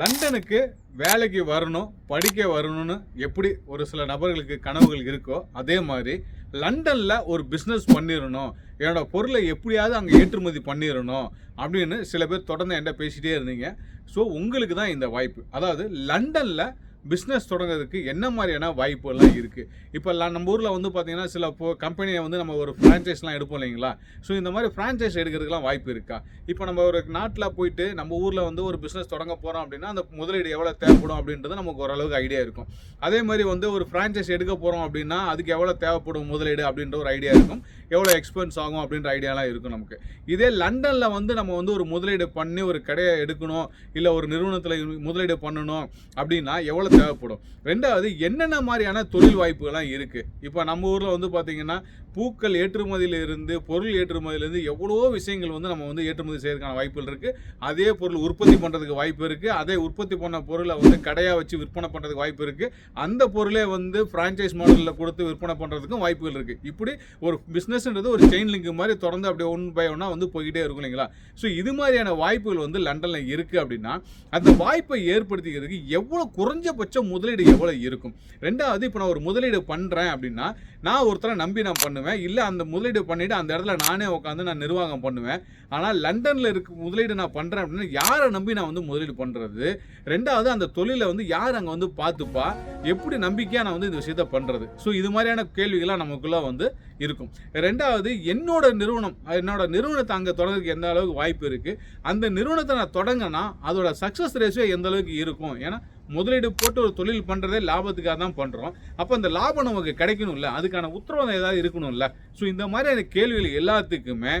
லண்டனுக்கு வேலைக்கு வரணும் படிக்க வரணும்னு எப்படி ஒரு சில நபர்களுக்கு கனவுகள் இருக்கோ அதே மாதிரி லண்டனில் ஒரு பிஸ்னஸ் பண்ணிடணும் என்னோட பொருளை எப்படியாவது அங்கே ஏற்றுமதி பண்ணிடணும் அப்படின்னு சில பேர் தொடர்ந்து என்கிட்ட பேசிகிட்டே இருந்தீங்க. ஸோ உங்களுக்கு தான் இந்த வாய்ப்பு. அதாவது லண்டனில் பிஸ்னஸ் தொடங்குறதுக்கு என்ன மாதிரியான வாய்ப்புகள்லாம் இருக்குது இப்போ நம்ம ஊரில் வந்து பார்த்தீங்கன்னா சில கம்பெனியை வந்து நம்ம ஒரு ஃப்ரான்ச்சைஸ்லாம் எடுப்போம் இல்லைங்களா? ஸோ இந்த மாதிரி ஃப்ரான்ச்சைஸ் எடுக்கிறதுக்குலாம் வாய்ப்பு இருக்கா? இப்போ நம்ம ஒரு நாட்டில் போயிட்டு நம்ம ஊரில் வந்து ஒரு பிஸ்னஸ் தொடங்க போகிறோம் அப்படின்னா அந்த முதலீடு எவ்வளோ தேவைப்படும் அப்படின்றது நமக்கு ஓரளவுக்கு ஐடியா இருக்கும். அதே மாதிரி வந்து ஒரு ஃப்ரான்ச்சைஸ் எடுக்க போகிறோம் அப்படின்னா அதுக்கு எவ்வளோ தேவைப்படும் முதலீடு அப்படின்ற ஒரு ஐடியா இருக்கும். எவ்வளோ எக்ஸ்பென்ஸ் ஆகும் அப்படின்ற ஐடியாலாம் இருக்கும் நமக்கு. இதே லண்டனில் வந்து நம்ம வந்து ஒரு முதலீடு பண்ணி ஒரு கடையை எடுக்கணும் இல்லை ஒரு நிறுவனத்தில் முதலீடு பண்ணணும் அப்படின்னா எவ்வளோ தேவைப்படும். ரெண்டாவது என்னென்ன மாதிரியான தொழில் வாய்ப்புகள்லாம் இருக்குது இப்போ நம்ம ஊரில் வந்து பார்த்திங்கன்னா பூக்கள் ஏற்றுமதியிலிருந்து பொருள் ஏற்றுமதியிலேருந்து எவ்வளோ விஷயங்கள் வந்து நம்ம வந்து ஏற்றுமதி செய்யறதுக்கான வாய்ப்புகள் இருக்குது அதே பொருள் உற்பத்தி பண்ணுறதுக்கு வாய்ப்பு இருக்குது அதே உற்பத்தி பண்ண பொருளை வந்து கடையாக வச்சு விற்பனை பண்ணுறதுக்கு வாய்ப்பு இருக்குது அந்த பொருளே வந்து ஃப்ரான்ச்சைஸ் மாடலில் கொடுத்து விற்பனை பண்ணுறதுக்கும் வாய்ப்புகள் இருக்குது இப்படி ஒரு பிஸ்னஸ்ன்றது ஒரு செயின் லிங்க் மாதிரி தொடர்ந்து அப்படியே ஒன் பை ஒன்னாக வந்து போய்கிட்டே இருக்கும் இல்லைங்களா? ஸோ இது மாதிரியான வாய்ப்புகள் வந்து லண்டனில் இருக்குது அப்படின்னா அந்த வாய்ப்பை ஏற்படுத்திக்கிறதுக்கு எவ்வளோ குறைஞ்சபட்ச முதலீடு எவ்வளோ இருக்கும்? ரெண்டாவது இப்போ நான் ஒரு முதலீடு பண்ணுறேன் அப்படின்னா நான் ஒருத்தரை நம்பி நான் பண்ணுவேன். இல்லை அந்த முதலீடு பண்ணிவிட்டு அந்த இடத்துல நானே உட்காந்து நான் நிர்வாகம் பண்ணுவேன். ஆனால் லண்டனில் இருக்க முதலீடு நான் பண்ணுறேன் அப்படின்னா யாரை நம்பி நான் வந்து முதலீடு பண்ணுறது ரெண்டாவது அந்த தொழிலை வந்து யார் அங்கே வந்து பார்த்துப்பா? எப்படி நம்பிக்கையாக நான் வந்து இந்த விஷயத்த பண்ணுறது ஸோ இது மாதிரியான கேள்விகள்லாம் நமக்குள்ளே வந்து இருக்கும். ரெண்டாவது என்னோட நிறுவனம் என்னோட நிறுவனத்தை அங்கே தொடங்குறதுக்கு எந்த அளவுக்கு வாய்ப்பு இருக்குது அந்த நிறுவனத்தை நான் தொடங்கினா அதோட சக்ஸஸ் ரேஷியோ எந்த அளவுக்கு இருக்கும்? ஏன்னா முதலீடு போட்டு ஒரு தொழில் பண்ணுறதே லாபத்துக்காக தான் பண்ணுறோம் அப்போ அந்த லாபம் நமக்கு கிடைக்கணும்ல? அதுக்கான உத்தரவாதம் ஏதாவது இருக்கணும்ல? ஸோ இந்த மாதிரியான கேள்விகள் எல்லாத்துக்குமே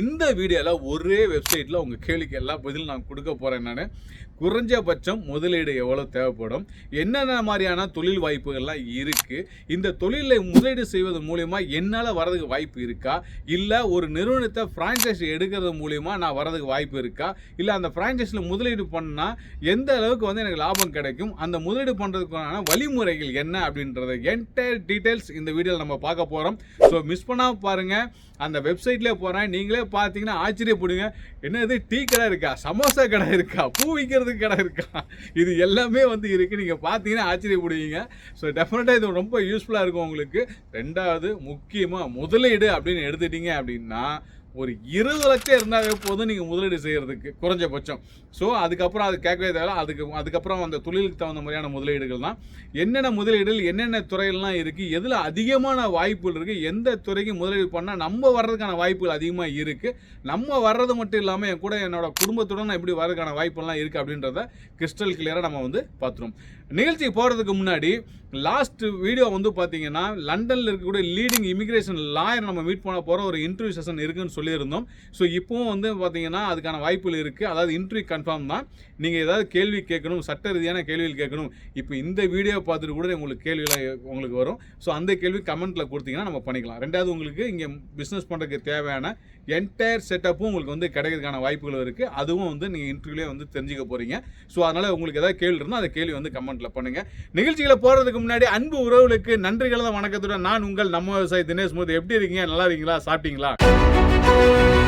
இந்த வீடியோவில் ஒரே வெப்சைட்டில் உங்கள் கேள்விக்கு எல்லா பதிலும் நான் கொடுக்க போகிறேன் நான். குறைஞ்சபட்சம் முதலீடு எவ்வளோ தேவைப்படும்? என்னென்ன மாதிரியான தொழில் வாய்ப்புகள்லாம் இருக்குது இந்த தொழிலை முதலீடு செய்வது மூலிமா என்னால் வரதுக்கு வாய்ப்பு இருக்கா? இல்லை ஒரு நிறுவனத்தை ஃப்ரான்ச்சைஸ் எடுக்கிறது மூலிமா நான் வரதுக்கு வாய்ப்பு இருக்கா? இல்லை அந்த ஃப்ரான்ச்சைஸில் முதலீடு பண்ணால் எந்த அளவுக்கு வந்து எனக்கு லாபம் கிடைக்கும்? அந்த முதலீடு பண்ணுறதுக்கான வழிமுறைகள் என்ன? அப்படின்றத என்டையர் டீட்டெயில்ஸ் இந்த வீடியோவில் நம்ம பார்க்க போகிறோம் ஸோ மிஸ் பண்ணாமல் பாருங்கள் அந்த வெப்சைட்லேயே போகிறேன் நீங்களே பார்த்தீங்கன்னா ஆச்சரியப்படுங்க. என்னது டீ கடை இருக்கா? சமோசா கடை இருக்கா? பூ விற்கிறது விற்கிறதுக்கு கடை இது எல்லாமே வந்து இருக்குது நீங்கள் பார்த்தீங்கன்னா ஆச்சரியப்படுவீங்க. ஸோ டெஃபினட்டாக இது ரொம்ப யூஸ்ஃபுல்லாக இருக்கும் உங்களுக்கு. ரெண்டாவது முக்கியமாக முதலீடு அப்படின்னு எடுத்துட்டீங்க அப்படின்னா ஒரு இருபது லட்சம் இருந்தாவே போதும் நீங்கள் முதலீடு செய்கிறதுக்கு குறைஞ்சபட்சம். ஸோ அதுக்கப்புறம் அது கேட்கவே தேவை அதுக்கு அதுக்கப்புறம் அந்த தொழிலுக்கு தகுந்த மாதிரியான முதலீடுகள் தான். என்னென்ன முதலீடுகள் என்னென்ன துறைகள்லாம் இருக்குது எதில் அதிகமான வாய்ப்புகள் இருக்குது எந்த துறைக்கு முதலீடு பண்ணால் நம்ம வர்றதுக்கான வாய்ப்புகள் அதிகமாக இருக்குது நம்ம வர்றது மட்டும் இல்லாமல் என் கூட என்னோட குடும்பத்துடன் நான் எப்படி வர்றதுக்கான வாய்ப்புலாம் இருக்குது அப்படின்றத கிறிஸ்டல் கிளியராக நம்ம வந்து பார்த்துருவோம். நிகழ்ச்சிக்கு போகிறதுக்கு முன்னாடி லாஸ்ட் வீடியோ வந்து பார்த்தீங்கன்னா லண்டனில் இருக்கக்கூடிய லீடிங் இமிக்ரேஷன் லாயர் நம்ம மீட் பண்ண போகிற ஒரு இன்டர்வியூ செஷன் இருக்குன்னு சொல்லியிருந்தோம். ஸோ இப்போவும் வந்து பார்த்தீங்கன்னா அதுக்கான வாய்ப்புகள் இருக்குது அதாவது இன்டர்வியூ கன்ஃபார்ம் தான். நீங்கள் ஏதாவது கேள்வி கேட்கணும் சட்ட ரீதியான கேள்விகள் கேட்கணும் இப்போ இந்த வீடியோ பார்த்துட்டு கூட உங்களுக்கு கேள்விலாம் உங்களுக்கு வரும். ஸோ அந்த கேள்வி கமெண்ட்டில் கொடுத்தீங்கன்னா நம்ம பண்ணிக்கலாம். ரெண்டாவது உங்களுக்கு இங்கே பிஸ்னஸ் பண்ணுறதுக்கு தேவையான என்டையர் செட்டப்பும் உங்களுக்கு வந்து கிடைக்கிறதுக்கான வாய்ப்புகள் இருக்குது அதுவும் வந்து நீங்கள் இன்டர்வியூலேயே வந்து தெரிஞ்சுக்க போகிறீங்க ஸோ அதனால் உங்களுக்கு ஏதாவது கேள்வி இருந்தால் அந்த கேள்வி வந்து கமெண்ட் கமெண்ட்டில் பண்ணுங்கள் நிகழ்ச்சிகளை போகிறதுக்கு முன்னாடி அன்பு உறவுகளுக்கு நன்றிகளை வணக்கத்துடன் நான் உங்கள் நம்ம விவசாயி தினேஷ் மோதி. எப்படி இருக்கீங்க? நல்லா இருக்கீங்களா? சாப்பிட்டீங்களா?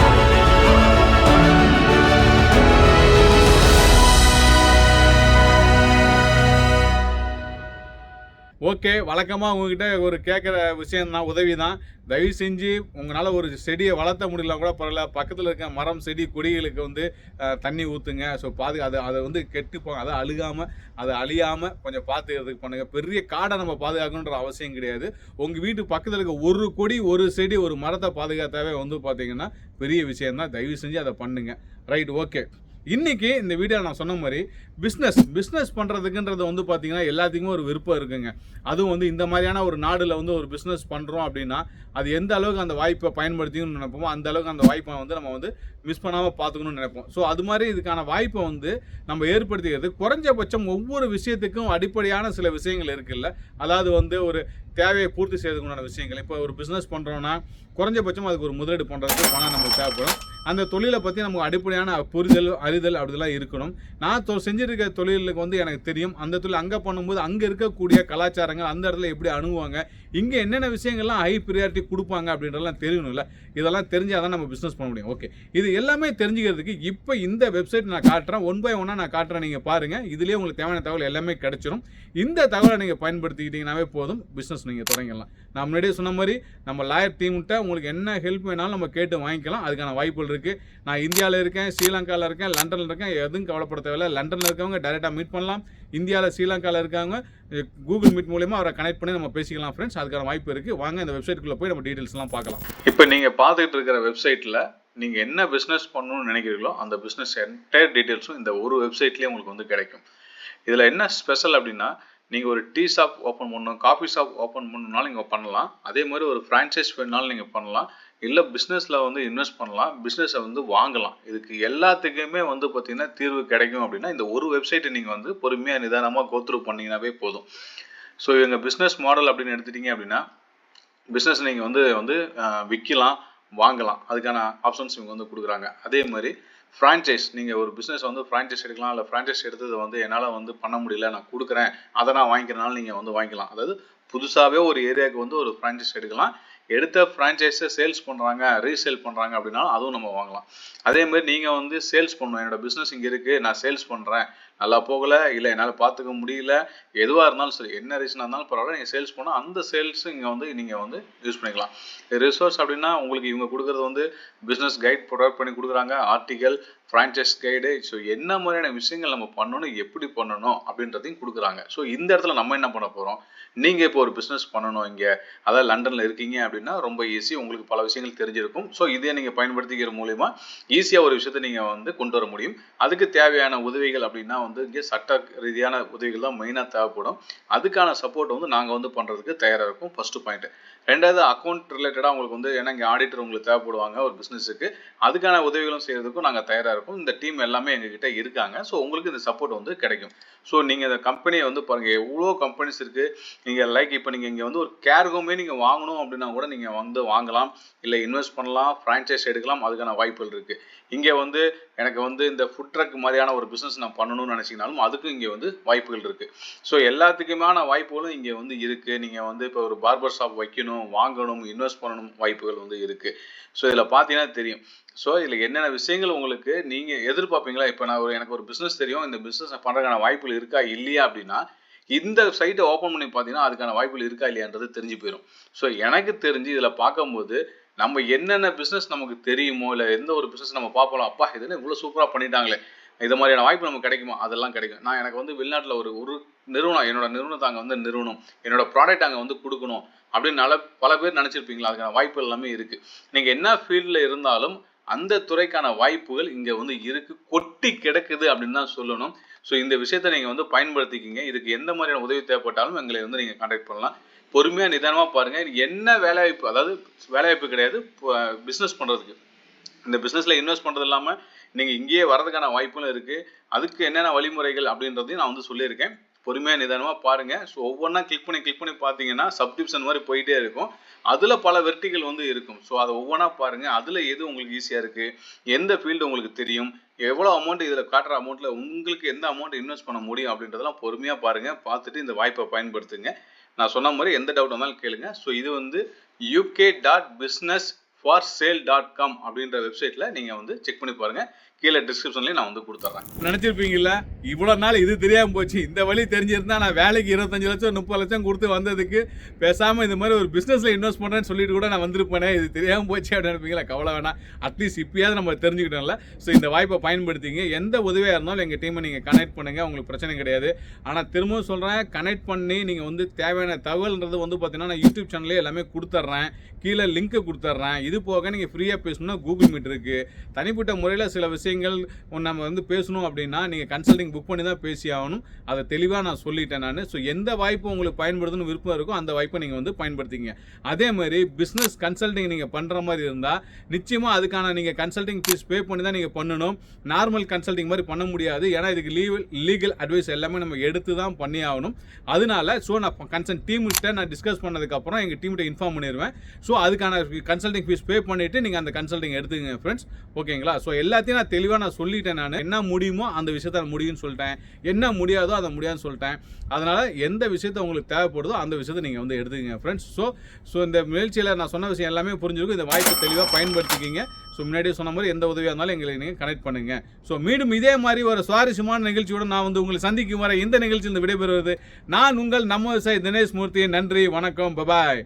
ஓகே வழக்கமாக உங்ககிட்ட ஒரு கேட்குற விஷயம் தான் உதவி தான் தயவு செஞ்சு உங்களால் ஒரு செடியை வளர்த்த முடியல கூட பரவாயில்ல. பக்கத்தில் இருக்க மரம் செடி கொடிகளுக்கு வந்து தண்ணி ஊற்றுங்க ஸோ பாது அதை அதை வந்து கெட்டு போ அதை அழுகாமல் அதை அழியாமல் கொஞ்சம் பார்த்துக்கிறதுக்கு பண்ணுங்கள் பெரிய காடை நம்ம பாதுகாக்கணுன்ற அவசியம் கிடையாது. உங்கள் வீட்டு பக்கத்தில் இருக்க ஒரு கொடி ஒரு செடி ஒரு மரத்தை பாதுகாத்தாவே வந்து பார்த்தீங்கன்னா பெரிய விஷயம் தான் தயவு செஞ்சு அதை பண்ணுங்கள் ரைட் ஓகே. இன்னைக்கு இந்த வீடியோ நான் சொன்ன மாதிரி பிஸ்னஸ் பிஸ்னஸ் பண்ணுறதுக்குன்றது வந்து பார்த்தீங்கன்னா எல்லாத்துக்குமே ஒரு விருப்பம் இருக்குங்க. அதுவும் வந்து இந்த மாதிரியான ஒரு நாடில் வந்து ஒரு பிஸ்னஸ் பண்ணுறோம் அப்படின்னா அது எந்த அளவுக்கு அந்த வாய்ப்பை பயன்படுத்திக்கணும்னு நினைப்போமோ அந்த அளவுக்கு அந்த வாய்ப்பை வந்து நம்ம வந்து மிஸ் பண்ணாமல் பார்த்துக்கணும்னு நினைப்போம். ஸோ அது மாதிரி இதுக்கான வாய்ப்பை வந்து நம்ம ஏற்படுத்திக்கிறது குறைஞ்சபட்சம் ஒவ்வொரு விஷயத்துக்கும் அடிப்படையான சில விஷயங்கள் இருக்குல்ல. அதாவது வந்து ஒரு தேவையை பூர்த்தி செய்யறதுக்குண்டான விஷயங்கள். இப்போ ஒரு பிஸ்னஸ் பண்ணுறோன்னா குறைஞ்சபட்சம் அதுக்கு ஒரு முதலீடு பண்ணுறதுக்கு பணம் நமக்கு தேவைப்படும். அந்த தொழிலை பற்றி நமக்கு அடிப்படையான புரிதல் அறிதல் அப்படிலாம் இருக்கணும். நான் தொ செஞ்சுருக்க தொழிலுக்கு வந்து எனக்கு தெரியும். அந்த தொழில் அங்கே பண்ணும்போது அங்கே இருக்கக்கூடிய கலாச்சாரங்கள் அந்த இடத்துல எப்படி அணுகுவாங்க. இங்கே என்னென்ன விஷயங்கள்லாம் ஹை ப்ரியாரிட்டி கொடுப்பாங்க அப்படின்றதெல்லாம் தெரியணும்ல. இதெல்லாம் தெரிஞ்சால் தான் நம்ம பிஸ்னஸ் பண்ண முடியும். ஓகே இது எல்லாமே தெரிஞ்சுக்கிறதுக்கு இப்போ இந்த வெப்சைட் நான் காட்டுறேன். ஒன் பை ஒன்னாக நான் காட்டுறேன். நீங்கள் பாருங்கள் இதுலேயே உங்களுக்கு தேவையான தகவல் எல்லாமே கிடச்சிரும். இந்த தகவலை நீங்கள் பயன்படுத்திக்கிட்டிங்கனாவே போதும். பிஸ்னஸ் நீங்கள் தொடங்கிடலாம். நான் முன்னாடியே சொன்ன மாதிரி நம்ம லாயர் டீம்கிட்ட உங்களுக்கு என்ன ஹெல்ப் வேணாலும் நம்ம கேட்டு வாங்கிக்கலாம். அதுக்கான வாய்ப்புகள் இருக்குது நான் இந்தியாவில் இருக்கேன் ஸ்ரீலங்காவில் இருக்கேன் லண்டனில் இருக்கேன். எதுவும் கவலைப்பட தேவையில்ல. லண்டனில் இருக்கவங்க டேரெக்டாக மீட் பண்ணலாம். இந்தியாவில் ஸ்ரீலங்காவில் இருக்காங்க. கூகுள் மீட் மூலயமா அவரை கனெக்ட் பண்ணி நம்ம பேசிக்கலாம் ஃப்ரெண்ட்ஸ் அதுக்கான வாய்ப்பு இருக்குது வாங்க இந்த வெப்சைட்டுக்குள்ளே போய் நம்ம டீட்டெயில்ஸ்லாம் பார்க்கலாம். இப்போ நீங்கள் பார்த்துக்கிட்டு இருக்கிற வெப்சைட்டில் நீங்கள் என்ன பிஸ்னஸ் பண்ணணும்னு நினைக்கிறீங்களோ அந்த பிஸ்னஸ் என்டையர் டீட்டெயில்ஸும் இந்த ஒரு வெப்சைட்லேயே உங்களுக்கு வந்து கிடைக்கும். இதில் என்ன ஸ்பெஷல் அப்படின்னா நீங்கள் ஒரு டீ ஷாப் ஓப்பன் பண்ணணும் காஃபி ஷாப் ஓப்பன் பண்ணணும்னாலும் நீங்கள் பண்ணலாம். அதே மாதிரி ஒரு ஃப்ரான்ச்சைஸ் வேணுனாலும் நீங்கள் பண்ணலாம். இல்லை பிஸ்னஸில் வந்து இன்வெஸ்ட் பண்ணலாம் பிஸ்னஸை வந்து வாங்கலாம். இதுக்கு எல்லாத்துக்குமே வந்து பார்த்தீங்கன்னா தீர்வு கிடைக்கும் அப்படின்னா இந்த ஒரு வெப்சைட்டை நீங்கள் வந்து பொறுமையாக நிதானமாக கோத்ரூ பண்ணிங்கனாவே போதும். ஸோ எங்கள் பிஸ்னஸ் மாடல் அப்படின்னு எடுத்துட்டீங்க அப்படின்னா பிஸ்னஸ் நீங்கள் வந்து வந்து விற்கலாம் வாங்கலாம். அதுக்கான ஆப்ஷன்ஸ் இவங்க வந்து கொடுக்குறாங்க. அதே மாதிரி ஃப்ரான்ச்சைஸ் நீங்கள் ஒரு பிஸ்னஸ் வந்து ஃப்ரான்ச்சைஸ் எடுக்கலாம் இல்லை ஃப்ரான்ச்சைஸ் எடுத்தது வந்து என்னால் வந்து பண்ண முடியல நான் கொடுக்குறேன் அதை நான் வாங்கிக்கிறனால நீங்கள் வந்து வாங்கிக்கலாம். அதாவது புதுசாகவே ஒரு ஏரியாவுக்கு வந்து ஒரு ஃப்ரான்ச்சைஸ் எடுக்கலாம். எடுத்த ஃப்ரான்ச்சைஸை சேல்ஸ் பண்ணுறாங்க ரீசேல் பண்ணுறாங்க அப்படின்னா அதுவும் நம்ம வாங்கலாம். அதே மாதிரி நீங்கள் வந்து சேல்ஸ் பண்ணணும். என்னோட பிஸ்னஸ் இங்கே இருக்குது நான் சேல்ஸ் பண்ணுறேன் நல்லா போகலை இல்லை என்னால் பார்த்துக்க முடியல எதுவாக இருந்தாலும் சரி என்ன ரீசனாக இருந்தாலும் பரவாயில்ல நீங்கள் சேல்ஸ் போனால் அந்த சேல்ஸ் இங்கே வந்து நீங்கள் வந்து யூஸ் பண்ணிக்கலாம். ரிசோர்ஸ் அப்படின்னா உங்களுக்கு இவங்க கொடுக்குறது வந்து பிஸ்னஸ் கைட் ப்ரொவைட் பண்ணி கொடுக்குறாங்க ஆர்டிகல் ஃப்ரான்ச்சைஸ் கைடு ஸோ என்ன மாதிரியான விஷயங்கள் நம்ம பண்ணணும் எப்படி பண்ணணும் அப்படின்றதையும் கொடுக்குறாங்க. ஸோ இந்த இடத்துல நம்ம என்ன பண்ண போகிறோம் நீங்கள் இப்போ ஒரு பிஸ்னஸ் பண்ணணும் இங்கே அதாவது லண்டனில் இருக்கீங்க அப்படின்னா ரொம்ப ஈஸி உங்களுக்கு பல விஷயங்கள் தெரிஞ்சிருக்கும். ஸோ இதே நீங்கள் பயன்படுத்திக்கிற மூலிமா ஈஸியாக ஒரு விஷயத்தை நீங்கள் வந்து கொண்டு வர முடியும். அதுக்கு தேவையான உதவிகள் அப்படின்னா வந்து இங்கே சட்ட ரீதியான உதவிகள் தான் மெயினாக தேவைப்படும். அதுக்கான சப்போர்ட் வந்து நாங்கள் வந்து பண்ணுறதுக்கு தயாராக இருக்கும். ஃபஸ்ட்டு பாயிண்ட் ரெண்டாவது அக்கௌண்ட் ரிலேட்டடாக உங்களுக்கு வந்து ஏன்னா இங்கே ஆடிட்டர் உங்களுக்கு தேவைப்படுவாங்க ஒரு பிஸ்னஸுக்கு அதுக்கான உதவிகளும் செய்கிறதுக்கும் நாங்கள் தயாராக இருக்கோம். இந்த டீம் எல்லாமே எங்ககிட்ட இருக்காங்க. ஸோ உங்களுக்கு இந்த சப்போர்ட் வந்து கிடைக்கும். ஸோ நீங்கள் இந்த கம்பெனியை வந்து பாருங்கள் எவ்வளோ கம்பெனிஸ் இருக்குது நீங்கள் லைக் இப்போ நீங்கள் இங்கே வந்து ஒரு கேர்கோமே நீங்கள் வாங்கணும் அப்படின்னா கூட நீங்கள் வந்து வாங்கலாம். இல்லை இன்வெஸ்ட் பண்ணலாம் ஃப்ரான்ச்சைஸ் எடுக்கலாம். அதுக்கான வாய்ப்புகள் இருக்குது இங்கே வந்து எனக்கு வந்து இந்த ஃபுட் ட்ரக் மாதிரியான ஒரு பிஸ்னஸ் நான் பண்ணணும்னு நினச்சிங்கனாலும் அதுக்கும் இங்கே வந்து வாய்ப்புகள் இருக்குது ஸோ எல்லாத்துக்குமான வாய்ப்புகளும் இங்கே வந்து இருக்குது நீங்கள் வந்து இப்போ ஒரு பார்பர் ஷாப் வைக்கணும். வாங்கணும் இன்வெஸ்ட் பண்ணணும் வாய்ப்புகள் வந்து இருக்குது ஸோ இதில் பார்த்தீங்கன்னா தெரியும். ஸோ இதில் என்னென்ன விஷயங்கள் உங்களுக்கு நீங்கள் எதிர்பார்ப்பீங்களா? இப்போ நான் ஒரு எனக்கு ஒரு பிஸ்னஸ் தெரியும். இந்த பிஸ்னஸ் பண்ணுறதுக்கான வாய்ப்புகள் இருக்கா இல்லையா அப்படின்னா இந்த சைட்டை ஓப்பன் பண்ணி பார்த்தீங்கன்னா அதுக்கான வாய்ப்புகள் இருக்கா இல்லையான்றது தெரிஞ்சு போயிடும் ஸோ எனக்கு தெரிஞ்சு இதில் பார்க்கும்போது நம்ம என்னென்ன பிஸ்னஸ் நமக்கு தெரியுமோ இல்லை எந்த ஒரு பிஸ்னஸ் நம்ம பார்ப்போம் அப்பா இதுன்னு இவ்வளோ சூப்பராக பண்ணிட்டாங்களே. இது மாதிரியான வாய்ப்பு நமக்கு கிடைக்குமா? அதெல்லாம் கிடைக்கும். நான் எனக்கு வந்து வெளிநாட்டில் ஒரு ஒரு நிறுவனம் என்னோட நிறுவனத்தை அங்கே வந்து நிறுவனம் என்னோட ப்ராடக்ட் அங்கே வந்து கொடுக்கணும். அப்படின்னு நல்ல பல பேர் நினச்சிருப்பீங்களா? அதுக்கான வாய்ப்பு எல்லாமே இருக்குது நீங்கள் என்ன ஃபீல்டில் இருந்தாலும் அந்த துறைக்கான வாய்ப்புகள் இங்கே வந்து இருக்கு. கொட்டி கிடக்குது அப்படின்னு தான் சொல்லணும். ஸோ இந்த விஷயத்தை நீங்கள் வந்து பயன்படுத்திக்கிங்க. இதுக்கு எந்த மாதிரியான உதவி தேவைப்பட்டாலும் எங்களை வந்து நீங்கள் கான்டாக்ட் பண்ணலாம். பொறுமையாக நிதானமாக பாருங்கள் என்ன வேலைவாய்ப்பு அதாவது வேலைவாய்ப்பு கிடையாது பிஸ்னஸ் பண்ணுறதுக்கு இந்த பிஸ்னஸில் இன்வெஸ்ட் பண்ணுறது இல்லாமல் நீங்கள் இங்கேயே வரதுக்கான வாய்ப்புகளும் இருக்குது அதுக்கு என்னென்ன வழிமுறைகள் அப்படின்றதையும் நான் வந்து சொல்லியிருக்கேன். பொறுமையாக நிதானமாக பாருங்கள் ஸோ ஒவ்வொன்றா கிளிக் பண்ணி கிளிக் பண்ணி பார்த்தீங்கன்னா சப்ஸ்கிரிப்ஷன் மாதிரி போயிட்டே இருக்கும். அதில் பல வெர்டிகள் வந்து இருக்கும். ஸோ அதை ஒவ்வொன்றா பாருங்கள் அதில் எது உங்களுக்கு ஈஸியாக இருக்குது எந்த ஃபீல்டு உங்களுக்கு தெரியும்? எவ்வளோ அமௌண்ட் இதில் காட்டுற அமௌண்ட்டில் உங்களுக்கு எந்த அமௌண்ட் இன்வெஸ்ட் பண்ண முடியும் அப்படின்றதெல்லாம் பொறுமையாக பாருங்கள் பார்த்துட்டு இந்த வாய்ப்பை பயன்படுத்துங்க. நான் சொன்ன மாதிரி எந்த டவுட் வந்தாலும் கேளுங்க. ஸோ இது வந்து UK dot business for sale dot com அப்படின்ற வெப்சைட்டில் நீங்கள் வந்து செக் பண்ணி பாருங்கள் கீழே டிஸ்கிரிப்ஷன்லேயும் நான் வந்து கொடுத்துட்றேன். நினச்சிருப்பீங்கல்ல? இவ்வளோ நாள் இது தெரியாமல் போச்சு. இந்த வழி தெரிஞ்சிருந்தா நான் வேலைக்கு இருபத்தஞ்சு லட்சம் முப்பது லட்சம் கொடுத்து வந்ததுக்கு பேசாமல் இந்த மாதிரி ஒரு பிஸ்னஸில் இன்வெஸ்ட் பண்ணுறேன்னு சொல்லிட்டு கூட நான் வந்திருப்பேனே இது தெரியாமல் போச்சு அப்படின்னு நினைப்பீங்களா? கவலை வேணாம். அட்லீஸ்ட் இப்பயாவது நம்ம தெரிஞ்சுக்கிட்டோம்ல. ஸோ இந்த வாய்ப்பை பயன்படுத்திங்க. எந்த உதவியாக இருந்தாலும் எங்கள் டீமை நீங்கள் கனெக்ட் பண்ணுங்கள் உங்களுக்கு பிரச்சனை கிடையாது. ஆனால் திரும்பவும் சொல்கிறேன் கனெக்ட் பண்ணி நீங்கள் வந்து தேவையான தகவல்ன்றது வந்து பார்த்தீங்கன்னா நான் யூடியூப் சேனல்லே எல்லாமே கொடுத்துட்றேன். கீழே லிங்க்கை கொடுத்துட்றேன். இது போக நீங்கள் ஃப்ரீயாக பேசணும்னா கூகுள் மீட் இருக்குது தனிப்பட்ட முறையில் சில விஷயம் விஷயங்கள் நம்ம வந்து பேசணும் அப்படின்னா நீங்கள் கன்சல்டிங் புக் பண்ணி தான் பேசி ஆகணும். அதை தெளிவாக நான் சொல்லிட்டேன் நான். ஸோ எந்த வாய்ப்பு உங்களுக்கு பயன்படுத்தணும்னு விருப்பம் இருக்கோ அந்த வாய்ப்பை நீங்கள் வந்து பயன்படுத்திங்க அதே மாதிரி பிஸ்னஸ் கன்சல்டிங் நீங்கள் பண்ணுற மாதிரி இருந்தால் நிச்சயமாக அதுக்கான நீங்கள் கன்சல்டிங் ஃபீஸ் பே பண்ணி தான் நீங்கள் பண்ணணும். நார்மல் கன்சல்டிங் மாதிரி பண்ண முடியாது. ஏன்னா இதுக்கு லீவல் லீகல் அட்வைஸ் எல்லாமே நம்ம எடுத்து தான் பண்ணி ஆகணும். அதனால ஸோ நான் கன்சல்ட் டீம்கிட்ட நான் டிஸ்கஸ் பண்ணதுக்கப்புறம் எங்கள் டீம்கிட்ட இன்ஃபார்ம் பண்ணிடுவேன் ஸோ அதுக்கான கன்சல்டிங் ஃபீஸ் பே பண்ணிவிட்டு நீங்கள் அந்த கன்சல்டிங் எடுத்துக்கங்க ஃப்ரெண்ட்ஸ் ஓகேங்களா ஸோ எல்லாத்தையும் நான் தெளிவாக நான் சொல்லிட்டேன் நான். என்ன முடியுமோ அந்த விஷயத்த நான் முடியும்னு சொல்லிட்டேன். என்ன முடியாதோ அதை முடியாதுன்னு சொல்லிட்டேன். அதனால் எந்த விஷயத்த உங்களுக்கு தேவைப்படுதோ அந்த விஷயத்தை நீங்கள் வந்து எடுத்துக்கங்க ஃப்ரெண்ட்ஸ் ஸோ ஸோ இந்த முயற்சியில் நான் சொன்ன விஷயம் எல்லாமே புரிஞ்சிருக்கும். இந்த வாய்ப்பை தெளிவாக பயன்படுத்திக்கிங்க. ஸோ முன்னாடியே சொன்ன மாதிரி எந்த உதவியாக இருந்தாலும் எங்களை நீங்கள் கனெக்ட் பண்ணுங்கள் ஸோ மீண்டும் இதே மாதிரி ஒரு சுவாரஸ்யமான நிகழ்ச்சியோட நான் வந்து உங்களை சந்திக்கும் வரை இந்த நிகழ்ச்சியில் விடைபெறுவது நான் உங்கள் நம்ம விவசாயி தினேஷ் மூர்த்தி நன்றி. வணக்கம். பபாய்